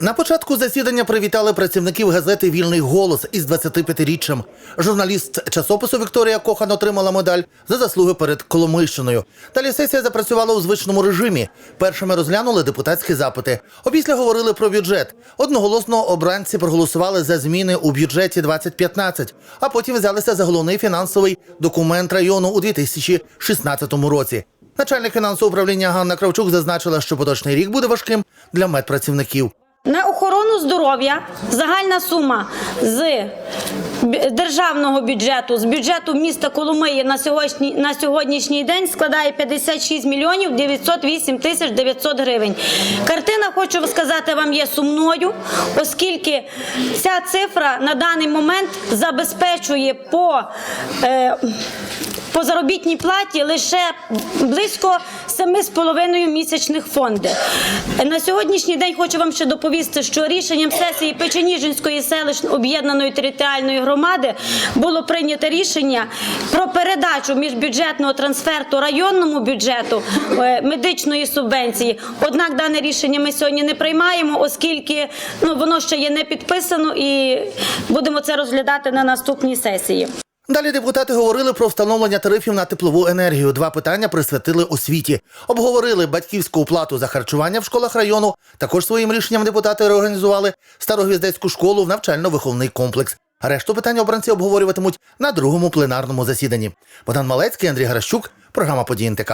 На початку засідання привітали працівників газети Вільний голос із 25-річчям. Журналіст часопису Вікторія Кохан отримала медаль за заслуги перед Коломийщиною. Далі сесія запрацювала у звичному режимі. Першими розглянули депутатські запити. Опісля говорили про бюджет. Одноголосно обранці проголосували за зміни у бюджеті 2015, а потім взялися за головний фінансовий документ району у 2016 році. Начальник фінансового управління Ганна Кравчук зазначила, що поточний рік буде важким для медпрацівників. Охорону здоров'я загальна сума з державного бюджету, з бюджету міста Коломиї на сьогодні на сьогоднішній день складає 56 мільйонів 908 тисяч 900 гривень. Картина, хочу сказати вам, є сумною, оскільки ця цифра на даний момент забезпечує по е, по заробітній платі лише близько 7,5 місячних фонди. На сьогоднішній день хочу вам ще доповісти, що рішенням сесії Печеніжинської селищної об'єднаної територіальної громади було прийнято рішення про передачу міжбюджетного трансферту районному бюджету е, медичної субвенції. Однак дане рішення ми сьогодні не приймаємо, оскільки ну воно ще є не підписано, і будемо це розглядати на наступній сесії. Далі депутати говорили про встановлення тарифів на теплову енергію. Два питання присвятили освіті. Обговорили батьківську оплату за харчування в школах району. Також своїм рішенням депутати реорганізували старогвіздецьку школу в навчально-виховний комплекс. Решту питань обранці обговорюватимуть на другому пленарному засіданні. Богдан Малецький, Андрій Гаращук, програма «Події НТК».